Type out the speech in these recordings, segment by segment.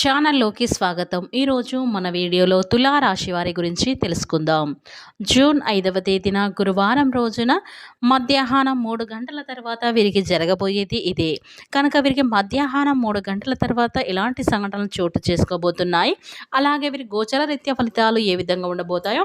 ఛానల్లోకి స్వాగతం. ఈరోజు మన వీడియోలో తులారాశి వారి గురించి తెలుసుకుందాం. జూన్ ఐదవ తేదీన గురువారం రోజున మధ్యాహ్నం మూడు గంటల తర్వాత వీరికి జరగబోయేది ఇదే. కనుక వీరికి మధ్యాహ్నం మూడు గంటల తర్వాత ఎలాంటి సంఘటనలు చోటు చేసుకోబోతున్నాయి? అలాగే వీరి గోచర రీత్యా ఫలితాలు ఏ విధంగా ఉండబోతాయో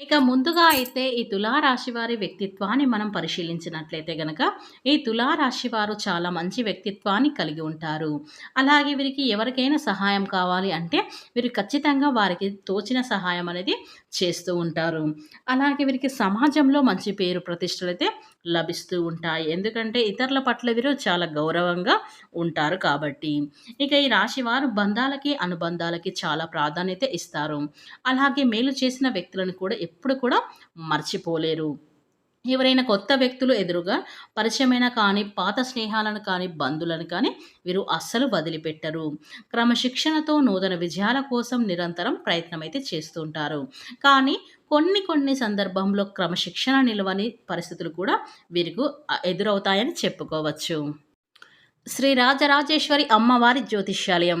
ఇక ముందుగా అయితే ఈ తులారాశి వారి వ్యక్తిత్వాన్ని మనం పరిశీలించినట్లయితే గనక ఈ తులారాశి వారు చాలా మంచి వ్యక్తిత్వాన్ని కలిగి ఉంటారు. అలాగే వీరికి ఎవరికైనా సహాయం కావాలి అంటే వీరు ఖచ్చితంగా వారికి తోచిన సహాయం అనేది చేస్తూ ఉంటారు. అలాగే వీరికి సమాజంలో మంచి పేరు ప్రతిష్టలు అయితే లభిస్తూ ఉంటాయి. ఎందుకంటే ఇతరుల పట్ల వీరు చాలా గౌరవంగా ఉంటారు కాబట్టి. ఇక ఈ రాశి వారు బంధాలకి అనుబంధాలకి చాలా ప్రాధాన్యత ఇస్తారు. అలాగే మేలు చేసిన వ్యక్తులను కూడా ఎప్పుడు కూడా మర్చిపోలేరు. ఎవరైనా కొత్త వ్యక్తులు ఎదురుగా పరిచయమైన కానీ పాత స్నేహాలను కానీ బంధువులను కానీ వీరు అస్సలు వదిలిపెట్టరు. క్రమశిక్షణతో నూతన విజయాల కోసం నిరంతరం ప్రయత్నం అయితే చేస్తుంటారు కానీ కొన్ని కొన్ని సందర్భంలో క్రమశిక్షణ నిలవని పరిస్థితులు కూడా వీరికి ఎదురవుతాయని చెప్పుకోవచ్చు. శ్రీ రాజరాజేశ్వరి అమ్మవారి జ్యోతిష్యాలయం.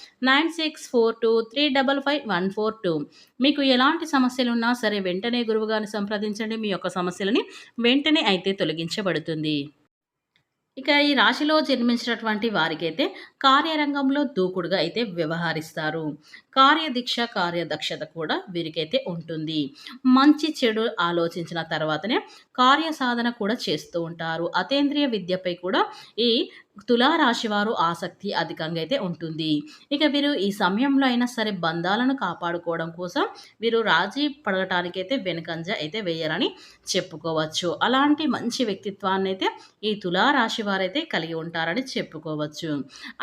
nine six four two three double five one four two. మీకు ఎలాంటి సమస్యలు ఉన్నా సరే వెంటనే గురువుగారిని సంప్రదించండి. మీ యొక్క సమస్యలని వెంటనే అయితే తొలగించబడుతుంది. ఇక ఈ రాశిలో జన్మించినటువంటి వారికైతే కార్యరంగంలో దూకుడుగా అయితే వ్యవహరిస్తారు. కార్యదీక్ష కార్యదక్షత కూడా వీరికైతే ఉంటుంది. మంచి చెడు ఆలోచించిన తర్వాతనే కార్య సాధన కూడా చేస్తూ ఉంటారు. అతేంద్రియ విద్యపై కూడా ఈ తులారాశి వారు ఆసక్తి అధికంగా అయితే ఉంటుంది. ఇక వీరు ఈ సమయంలో అయినా సరే బంధాలను కాపాడుకోవడం కోసం వీరు రాజీ పడటానికైతే వెనుకంజ అయితే వేయరని చెప్పుకోవచ్చు. అలాంటి మంచి వ్యక్తిత్వాన్ని అయితే ఈ తులారాశి రాశి వారైతే కలిగి ఉంటారని చెప్పుకోవచ్చు.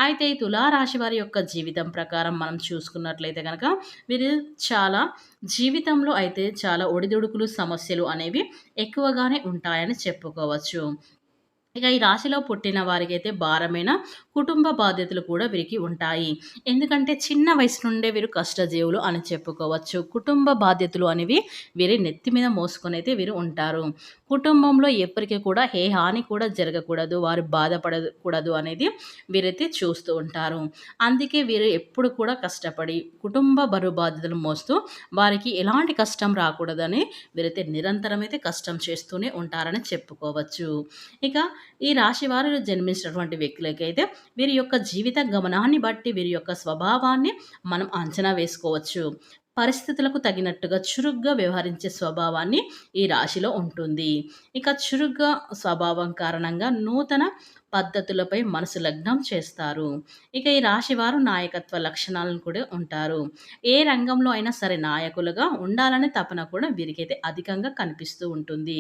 అయితే తులారాశి వారి యొక్క జీవితం ప్రకారం మనం చూసుకున్నట్లయితే కనుక వీరు చాలా జీవితంలో అయితే చాలా ఒడిదుడుకులు సమస్యలు అనేవి ఎక్కువగానే ఉంటాయని చెప్పుకోవచ్చు. ఇక ఈ రాశిలో పుట్టిన వారికి అయితే భారమైన కుటుంబ బాధ్యతలు కూడా వీరికి ఉంటాయి. ఎందుకంటే చిన్న వయసు నుండే వీరు కష్టజీవులు అని చెప్పుకోవచ్చు. కుటుంబ బాధ్యతలు అనేవి వీరి నెత్తి మీద మోసుకొని అయితే వీరు ఉంటారు. కుటుంబంలో ఎప్పటికీ కూడా ఏ హాని కూడా జరగకూడదు వారు బాధపడకూడదు అనేది వీరైతే చూస్తూ ఉంటారు. అందుకే వీరు ఎప్పుడు కూడా కష్టపడి కుటుంబ బరువు బాధ్యతలు మోస్తూ వారికి ఎలాంటి కష్టం రాకూడదని వీరైతే నిరంతరం అయితే కష్టం చేస్తూనే ఉంటారని చెప్పుకోవచ్చు. ఇక ఈ రాశి వారు జన్మించినటువంటి వ్యక్తులకైతే వీరి యొక్క జీవిత గమనాన్ని బట్టి వీరి యొక్క స్వభావాన్ని మనం అంచనా వేసుకోవచ్చు. పరిస్థితులకు తగినట్టుగా చురుగ్గా వ్యవహరించే స్వభావాన్ని ఈ రాశిలో ఉంటుంది. ఇక చురుగ్గా స్వభావం కారణంగా నూతన పద్ధతులపై మనసు లగ్నం చేస్తారు. ఇక ఈ రాశి వారు నాయకత్వ లక్షణాలను కూడా ఉంటారు. ఏ రంగంలో అయినా సరే నాయకులుగా ఉండాలనే తపన కూడా వీరికైతే అధికంగా కనిపిస్తూ ఉంటుంది.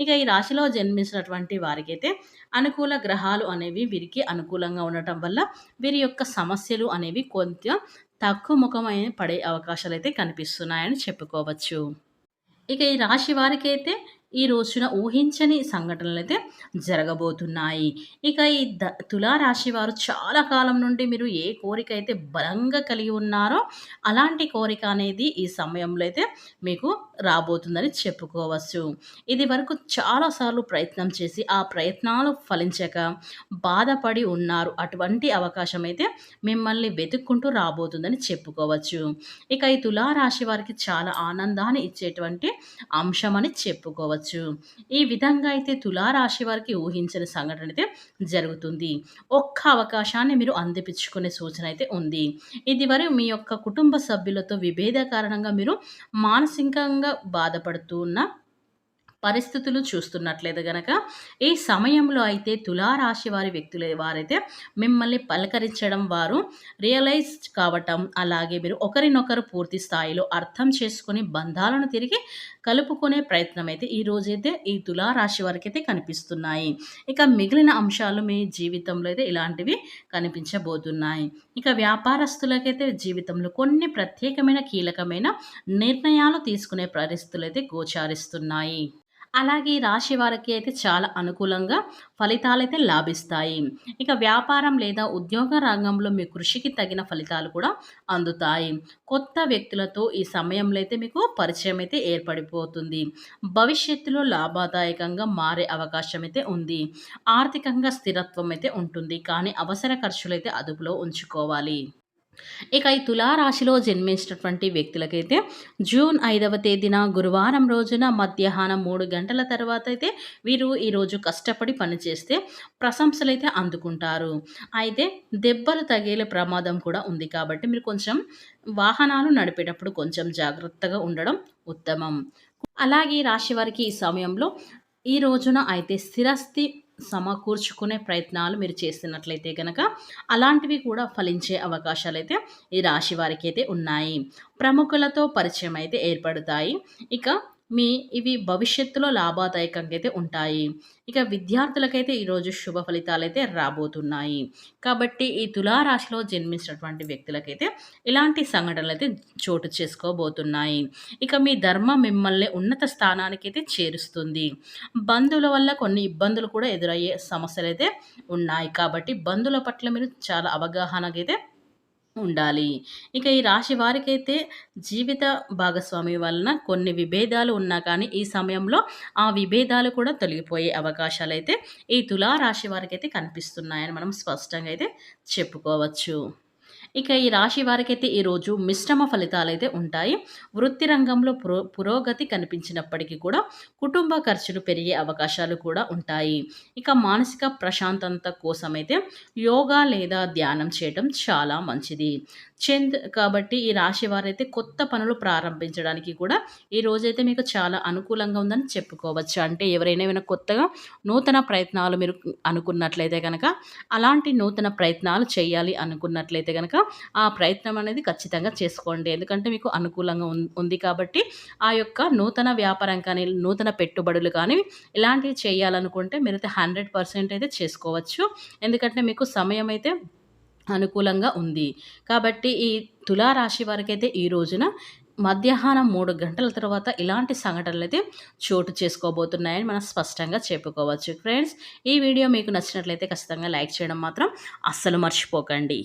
ఇక ఈ రాశిలో జన్మించినటువంటి వారికైతే అనుకూల గ్రహాలు అనేవి వీరికి అనుకూలంగా ఉండటం వల్ల వీరి యొక్క సమస్యలు అనేవి కొంచెం తక్కువ ముఖమైన పడే అవకాశాలు అయితే కనిపిస్తున్నాయని చెప్పుకోవచ్చు. ఇక ఈ రాశి వారికైతే ఈ రోజున ఊహించని సంఘటనలు అయితే జరగబోతున్నాయి. ఇక ఈ ద తులారాశి వారు చాలా కాలం నుండి మీరు ఏ కోరిక అయితే బలంగా కలిగి ఉన్నారో అలాంటి కోరిక అనేది ఈ సమయంలో అయితే మీకు రాబోతుందని చెప్పుకోవచ్చు. ఇది వరకు చాలాసార్లు ప్రయత్నం చేసి ఆ ప్రయత్నాలు ఫలించక బాధపడి ఉన్నారు. అటువంటి అవకాశం అయితే మిమ్మల్ని వెతుక్కుంటూ రాబోతుందని చెప్పుకోవచ్చు. ఇక ఈ తులారాశి వారికి చాలా ఆనందాన్ని ఇచ్చేటువంటి అంశం అని చెప్పుకోవచ్చు. చెప్పుకోవచ్చు ఈ విధంగా అయితే తులారాశి వారికి ఊహించిన సంఘటన అయితే జరుగుతుంది. ఒక్క అవకాశాన్ని మీరు అందిపించుకునే సూచన అయితే ఉంది. ఇది వరకు మీ యొక్క కుటుంబ సభ్యులతో విభేద కారణంగా మీరు మానసికంగా బాధపడుతూ ఉన్న పరిస్థితులు చూస్తున్నట్లయితే గనక ఈ సమయంలో అయితే తులారాశి వారి వ్యక్తులు వారైతే మిమ్మల్ని పలకరించడం వారు రియలైజ్ కావటం అలాగే మీరు ఒకరినొకరు పూర్తి స్థాయిలో అర్థం చేసుకుని బంధాలను తిరిగి కలుపుకునే ప్రయత్నం అయితే ఈ రోజైతే ఈ తులారాశి వారికి అయితే కనిపిస్తున్నాయి. ఇక మిగిలిన అంశాలు మీ జీవితంలో అయితే ఇలాంటివి కనిపించబోతున్నాయి. ఇక వ్యాపారస్తులకైతే జీవితంలో కొన్ని ప్రత్యేకమైన కీలకమైన నిర్ణయాలు తీసుకునే పరిస్థితులు అయితే గోచారిస్తున్నాయి. అలాగే ఈ రాశి వారికి అయితే చాలా అనుకూలంగా ఫలితాలు అయితే లాభిస్తాయి. ఇక వ్యాపారం లేదా ఉద్యోగ రంగంలో మీ కృషికి తగిన ఫలితాలు కూడా అందుతాయి. కొత్త వ్యక్తులతో ఈ సమయంలో అయితే మీకు పరిచయం అయితే ఏర్పడిపోతుంది. భవిష్యత్తులో లాభదాయకంగా మారే అవకాశం అయితే ఉంది. ఆర్థికంగా స్థిరత్వం అయితే ఉంటుంది. కానీ అవసర ఖర్చులు అయితే అదుపులో ఉంచుకోవాలి. ఇక ఈ తులారాశిలో జన్మించినటువంటి వ్యక్తులకైతే జూన్ ఐదవ తేదీన గురువారం రోజున మధ్యాహ్నం మూడు గంటల తర్వాత అయితే వీరు ఈరోజు కష్టపడి పనిచేస్తే ప్రశంసలు అయితే అందుకుంటారు. అయితే దెబ్బలు తగిలే ప్రమాదం కూడా ఉంది కాబట్టి మీరు కొంచెం వాహనాలు నడిపేటప్పుడు కొంచెం జాగ్రత్తగా ఉండడం ఉత్తమం. అలాగే రాశి వారికి ఈ సమయంలో ఈ రోజున అయితే స్థిరస్థి సమకూర్చుకునే ప్రయత్నాలు మీరు చేస్తున్నట్లయితే కనుక అలాంటివి కూడా ఫలించే అవకాశాలు అయితే ఈ రాశి వారికి అయితే ఉన్నాయి. ప్రముఖులతో పరిచయం అయితే ఏర్పడతాయి. ఇక మీ ఇవి భవిష్యత్తులో లాభదాయకంగా అయితే ఉంటాయి. ఇక విద్యార్థులకైతే ఈరోజు శుభ ఫలితాలు అయితే రాబోతున్నాయి. కాబట్టి ఈ తులారాశిలో జన్మించినటువంటి వ్యక్తులకైతే ఇలాంటి సంఘటనలు అయితే చోటు చేసుకోబోతున్నాయి. ఇక మీ ధర్మం మిమ్మల్ని ఉన్నత స్థానానికి అయితే చేరుస్తుంది. బంధువుల వల్ల కొన్ని ఇబ్బందులు కూడా ఎదురయ్యే సమస్యలు అయితే ఉన్నాయి. కాబట్టి బంధువుల పట్ల మీరు చాలా అవగాహనకైతే ఉండాలి. ఇక ఈ రాశి వారికైతే జీవిత భాగస్వామి వలన కొన్ని విభేదాలు ఉన్నా కానీ ఈ సమయంలో ఆ విభేదాలు కూడా తొలగిపోయే అవకాశాలు అయితే ఈ తులారాశి రాశి వారికైతే కనిపిస్తున్నాయని మనం స్పష్టంగా అయితే చెప్పుకోవచ్చు. ఇక ఈ రాశి వారికైతే ఈరోజు మిశ్రమ ఫలితాలు అయితే ఉంటాయి. వృత్తి రంగంలో పురో పురోగతి కనిపించినప్పటికీ కూడా కుటుంబ ఖర్చులు పెరిగే అవకాశాలు కూడా ఉంటాయి. ఇక మానసిక ప్రశాంతత కోసమైతే యోగా లేదా ధ్యానం చేయడం చాలా మంచిది. చంద్ కాబట్టి ఈ రాశి వారైతే కొత్త పనులు ప్రారంభించడానికి కూడా ఈ రోజైతే మీకు చాలా అనుకూలంగా ఉందని చెప్పుకోవచ్చు. అంటే ఎవరైనా ఏమైనా కొత్తగా నూతన ప్రయత్నాలు మీరు అనుకున్నట్లయితే కనుక అలాంటి నూతన ప్రయత్నాలు చేయాలి అనుకున్నట్లయితే కనుక కనుక ఆ ప్రయత్నం అనేది ఖచ్చితంగా చేసుకోండి. ఎందుకంటే మీకు అనుకూలంగా ఉంది కాబట్టి ఆ యొక్క నూతన వ్యాపారం కానీ నూతన పెట్టుబడులు కానీ ఇలాంటివి చేయాలనుకుంటే మీరైతే హండ్రెడ్ పర్సెంట్ అయితే చేసుకోవచ్చు. ఎందుకంటే మీకు సమయం అయితే అనుకూలంగా ఉంది. కాబట్టి ఈ తులారాశి వారికైతే ఈ రోజున మధ్యాహ్నం మూడు గంటల తర్వాత ఇలాంటి సంఘటనలు అయితే చోటు చేసుకోబోతున్నాయని మనం స్పష్టంగా చెప్పుకోవచ్చు. ఫ్రెండ్స్ ఈ వీడియో మీకు నచ్చినట్లయితే ఖచ్చితంగా లైక్ చేయడం మాత్రం అస్సలు మర్చిపోకండి.